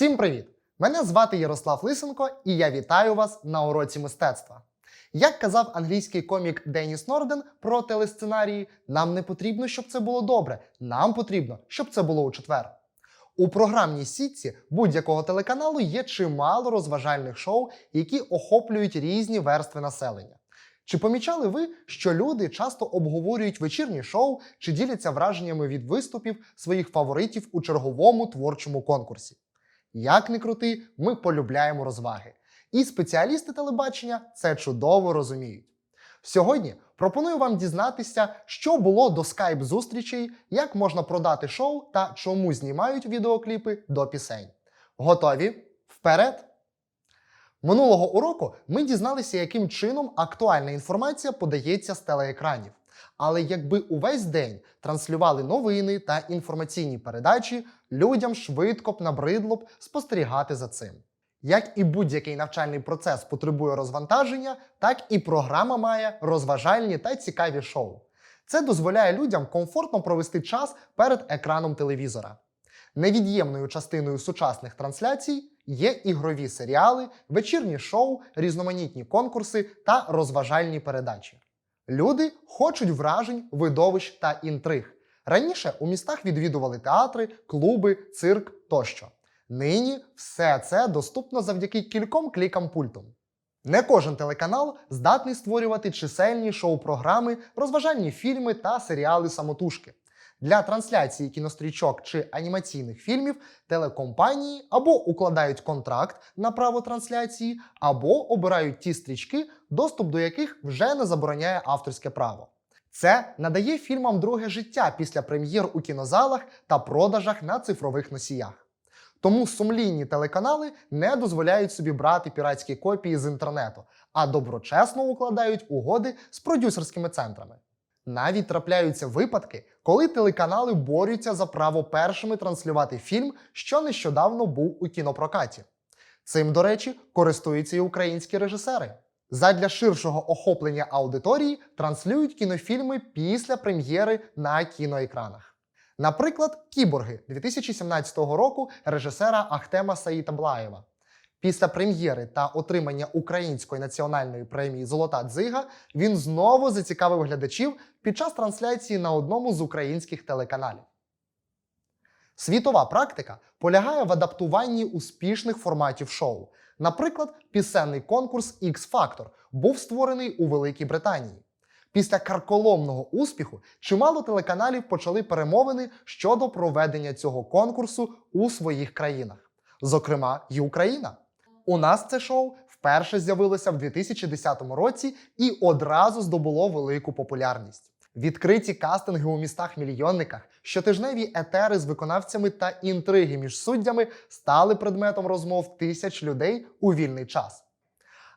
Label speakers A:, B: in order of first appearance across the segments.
A: Всім привіт! Мене звати Ярослав Лисенко, і я вітаю вас на уроці мистецтва. Як казав англійський комік Деніс Норден про телесценарії, нам не потрібно, щоб це було добре. Нам потрібно, щоб це було у четвер. У програмній сітці будь-якого телеканалу є чимало розважальних шоу, які охоплюють різні верстви населення. Чи помічали ви, що люди часто обговорюють вечірні шоу чи діляться враженнями від виступів своїх фаворитів у черговому творчому конкурсі? Як не крути, ми полюбляємо розваги. І спеціалісти телебачення це чудово розуміють. Сьогодні пропоную вам дізнатися, що було до скайп-зустрічей, як можна продати шоу та чому знімають відеокліпи до пісень. Готові? Вперед! Минулого уроку ми дізналися, яким чином актуальна інформація подається з телеекранів. Але якби увесь день транслювали новини та інформаційні передачі, людям швидко б набридло б спостерігати за цим. Як і будь-який навчальний процес потребує розвантаження, так і програма має розважальні та цікаві шоу. Це дозволяє людям комфортно провести час перед екраном телевізора. Невід'ємною частиною сучасних трансляцій є ігрові серіали, вечірні шоу, різноманітні конкурси та розважальні передачі. Люди хочуть вражень, видовищ та інтриг. Раніше у містах відвідували театри, клуби, цирк тощо. Нині все це доступно завдяки кільком клікам пультом. Не кожен телеканал здатний створювати чисельні шоу-програми, розважальні фільми та серіали самотужки. Для трансляції кінострічок чи анімаційних фільмів телекомпанії або укладають контракт на право трансляції, або обирають ті стрічки, доступ до яких вже не забороняє авторське право. Це надає фільмам друге життя після прем'єр у кінозалах та продажах на цифрових носіях. Тому сумлінні телеканали не дозволяють собі брати піратські копії з інтернету, а доброчесно укладають угоди з продюсерськими центрами. Навіть трапляються випадки, коли телеканали борються за право першими транслювати фільм, що нещодавно був у кінопрокаті. Цим, до речі, користуються і українські режисери. Задля ширшого охоплення аудиторії транслюють кінофільми після прем'єри на кіноекранах. Наприклад, Кіборги 2017 року режисера Ахтема Саїтаблаєва. Після прем'єри та отримання Української національної премії Золота дзига він знову зацікавив глядачів під час трансляції на одному з українських телеканалів. Світова практика полягає в адаптуванні успішних форматів шоу. Наприклад, пісенний конкурс X Factor був створений у Великій Британії. Після карколомного успіху чимало телеканалів почали перемовини щодо проведення цього конкурсу у своїх країнах, зокрема, і Україна. У нас це шоу вперше з'явилося в 2010 році і одразу здобуло велику популярність. Відкриті кастинги у містах-мільйонниках, щотижневі етери з виконавцями та інтриги між суддями стали предметом розмов тисяч людей у вільний час.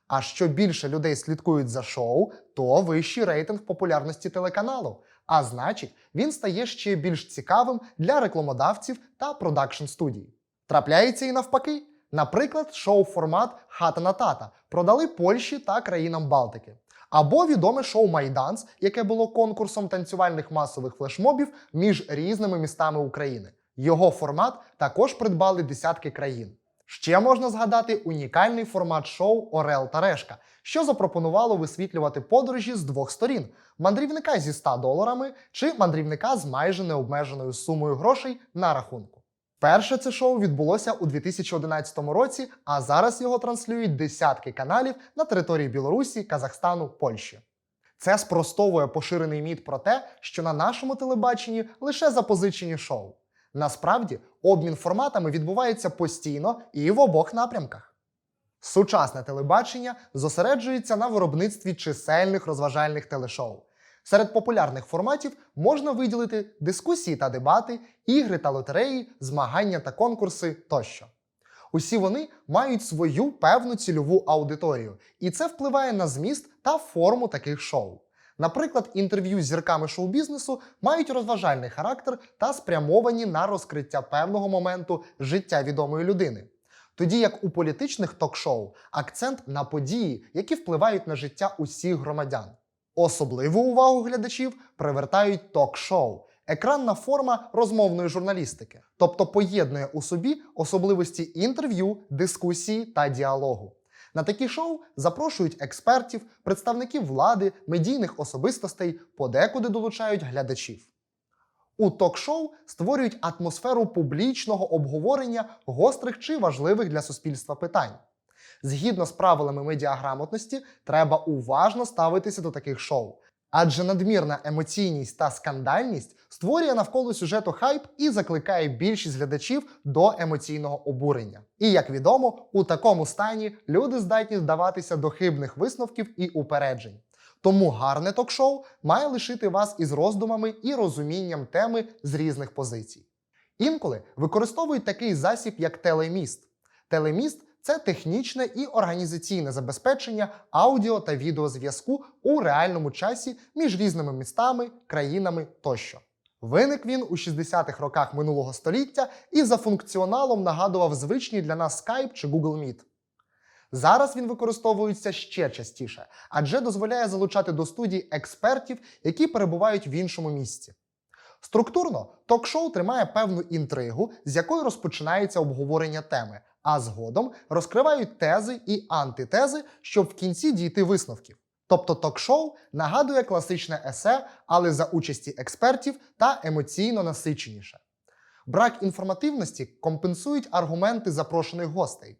A: А що більше людей слідкують за шоу, то вищий рейтинг популярності телеканалу. А значить, він стає ще більш цікавим для рекламодавців та продакшн студій. Трапляється і навпаки. Наприклад, шоу-формат Хата на тата продали Польщі та країнам Балтики. Або відоме шоу Майданс, яке було конкурсом танцювальних масових флешмобів між різними містами України. Його формат також придбали десятки країн. Ще можна згадати унікальний формат шоу Орел та Решка, що запропонувало висвітлювати подорожі з двох сторін: мандрівника зі 100 доларами чи мандрівника з майже необмеженою сумою грошей на рахунку. Перше це шоу відбулося у 2011 році, а зараз його транслюють десятки каналів на території Білорусі, Казахстану, Польщі. Це спростовує поширений міт про те, що на нашому телебаченні лише запозичені шоу. Насправді, обмін форматами відбувається постійно і в обох напрямках. Сучасне телебачення зосереджується на виробництві чисельних розважальних телешоу. Серед популярних форматів можна виділити дискусії та дебати, ігри та лотереї, змагання та конкурси тощо. Усі вони мають свою певну цільову аудиторію, і це впливає на зміст та форму таких шоу. Наприклад, інтерв'ю з зірками шоу-бізнесу мають розважальний характер та спрямовані на розкриття певного моменту життя відомої людини. Тоді як у політичних ток-шоу акцент на події, які впливають на життя усіх громадян. Особливу увагу глядачів привертають ток-шоу, екранна форма розмовної журналістики, тобто поєднує у собі особливості інтерв'ю, дискусії та діалогу. На такі шоу запрошують експертів, представників влади, медійних особистостей, подекуди долучають глядачів. У ток-шоу створюють атмосферу публічного обговорення гострих чи важливих для суспільства питань. Згідно з правилами медіаграмотності, треба уважно ставитися до таких шоу, адже надмірна емоційність та скандальність створює навколо сюжету хайп і закликає більшість глядачів до емоційного обурення. І як відомо, у такому стані люди здатні здаватися до хибних висновків і упереджень. Тому гарне ток-шоу має лишити вас із роздумами і розумінням теми з різних позицій. Інколи використовують такий засіб, як телеміст. Телеміст це технічне і організаційне забезпечення аудіо та відеозв'язку у реальному часі між різними містами, країнами тощо. Виник він у 60-х роках минулого століття і за функціоналом нагадував звичні для нас Skype чи Google Meet. Зараз він використовується ще частіше, адже дозволяє залучати до студії експертів, які перебувають в іншому місці. Структурно ток-шоу тримає певну інтригу, з якої розпочинається обговорення теми, а згодом розкривають тези і антитези, щоб в кінці дійти висновків. Тобто ток-шоу нагадує класичне есе, але за участі експертів та емоційно насиченіше. Брак інформативності компенсують аргументи запрошених гостей.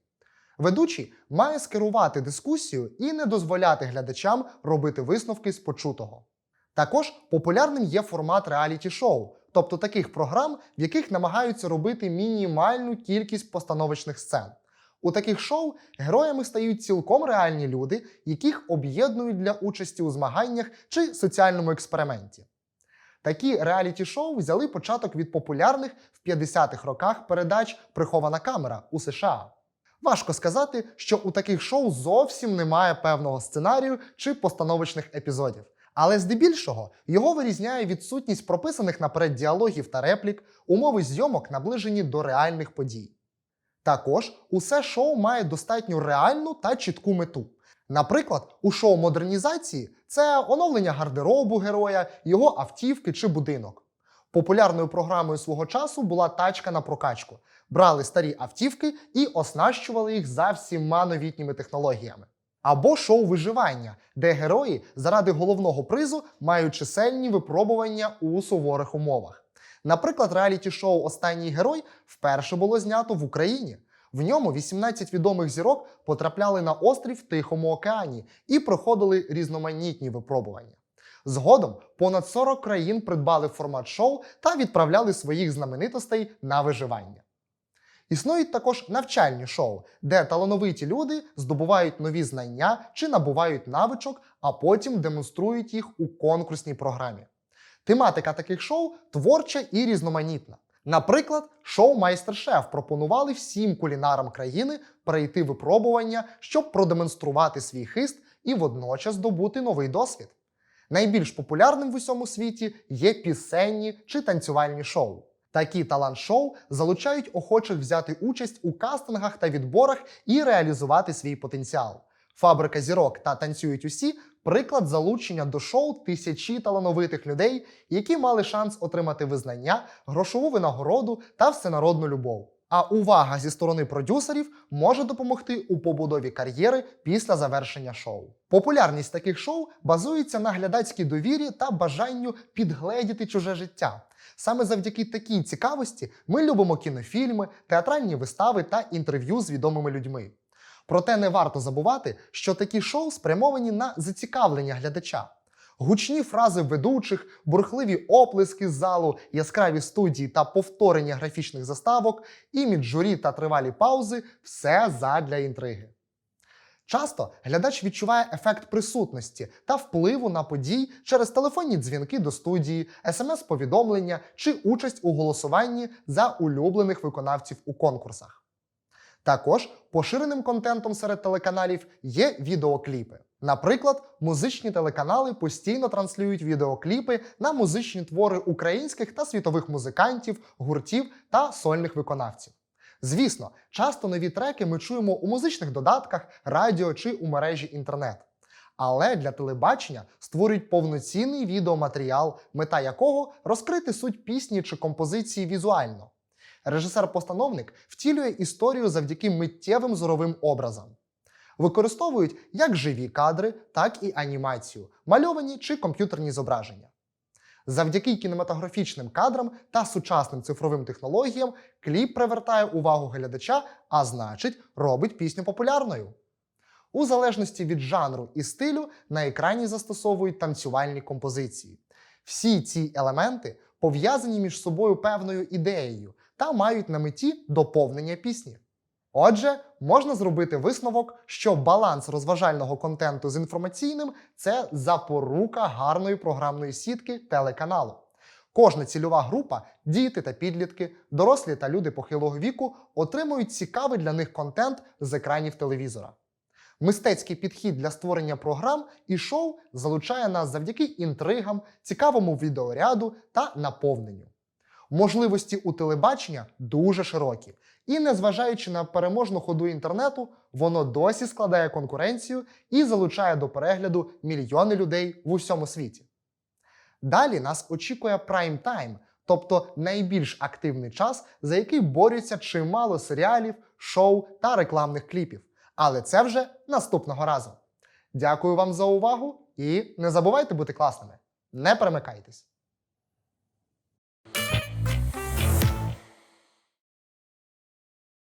A: Ведучий має скерувати дискусію і не дозволяти глядачам робити висновки з почутого. Також популярним є формат реаліті-шоу, тобто таких програм, в яких намагаються робити мінімальну кількість постановочних сцен. У таких шоу героями стають цілком реальні люди, яких об'єднують для участі у змаганнях чи соціальному експерименті. Такі реаліті-шоу взяли початок від популярних в 50-х роках передач Прихована камера у США. Важко сказати, що у таких шоу зовсім немає певного сценарію чи постановочних епізодів. Але здебільшого його вирізняє відсутність прописаних наперед діалогів та реплік, умови зйомок наближені до реальних подій. Також усе шоу має достатньо реальну та чітку мету. Наприклад, у шоу модернізації це оновлення гардеробу героя, його автівки чи будинок. Популярною програмою свого часу була тачка на прокачку. Брали старі автівки і оснащували їх за всіма новітніми технологіями. Або шоу виживання, де герої заради головного призу мають чисельні випробування у суворих умовах. Наприклад, реаліті-шоу Останній герой вперше було знято в Україні. В ньому 18 відомих зірок потрапляли на острів в Тихому океані і проходили різноманітні випробування. Згодом понад 40 країн придбали формат шоу та відправляли своїх знаменитостей на виживання. Існують також навчальні шоу, де талановиті люди здобувають нові знання чи набувають навичок, а потім демонструють їх у конкурсній програмі. Тематика таких шоу творча і різноманітна. Наприклад, шоу Майстер-шеф пропонували всім кулінарам країни перейти випробування, щоб продемонструвати свій хист і водночас здобути новий досвід. Найбільш популярним в усьому світі є пісенні чи танцювальні шоу. Такі талант-шоу залучають охочих взяти участь у кастингах та відборах і реалізувати свій потенціал. Фабрика зірок та танцюють усі приклад залучення до шоу тисячі талановитих людей, які мали шанс отримати визнання, грошову винагороду та всенародну любов. А увага зі сторони продюсерів може допомогти у побудові кар'єри після завершення шоу. Популярність таких шоу базується на глядацькій довірі та бажанню підгледіти чуже життя. Саме завдяки такій цікавості ми любимо кінофільми, театральні вистави та інтерв'ю з відомими людьми. Проте не варто забувати, що такі шоу спрямовані на зацікавлення глядача. Гучні фрази ведучих, бурхливі оплески з залу, яскраві студії та повторення графічних заставок, імідж журі та тривалі паузи все задля інтриги. Часто глядач відчуває ефект присутності та впливу на подій через телефонні дзвінки до студії, смс-повідомлення чи участь у голосуванні за улюблених виконавців у конкурсах. Також поширеним контентом серед телеканалів є відеокліпи. Наприклад, музичні телеканали постійно транслюють відеокліпи на музичні твори українських та світових музикантів, гуртів та сольних виконавців. Звісно, часто нові треки ми чуємо у музичних додатках, радіо чи у мережі інтернет. Але для телебачення створюють повноцінний відеоматеріал, мета якого розкрити суть пісні чи композиції візуально. Режисер-постановник втілює історію завдяки миттєвим зоровим образам. Використовують як живі кадри, так і анімацію, мальовані чи комп'ютерні зображення. Завдяки кінематографічним кадрам та сучасним цифровим технологіям кліп привертає увагу глядача, а значить, робить пісню популярною. У залежності від жанру і стилю на екрані застосовують танцювальні композиції. Всі ці елементи пов'язані між собою певною ідеєю та мають на меті доповнення пісні. Отже, можна зробити висновок, що баланс розважального контенту з інформаційним це запорука гарної програмної сітки телеканалу. Кожна цільова група, діти та підлітки, дорослі та люди похилого віку отримують цікавий для них контент з екранів телевізора. Мистецький підхід для створення програм і шоу залучає нас завдяки інтригам, цікавому відеоряду та наповненню. Можливості у телебачення дуже широкі, і незважаючи на переможну ходу інтернету, воно досі складає конкуренцію і залучає до перегляду мільйони людей в усьому світі. Далі нас очікує прайм тайм, тобто найбільш активний час, за який борються чимало серіалів, шоу та рекламних кліпів. Але це вже наступного разу. Дякую вам за увагу і не забувайте бути класними. Не перемикайтесь!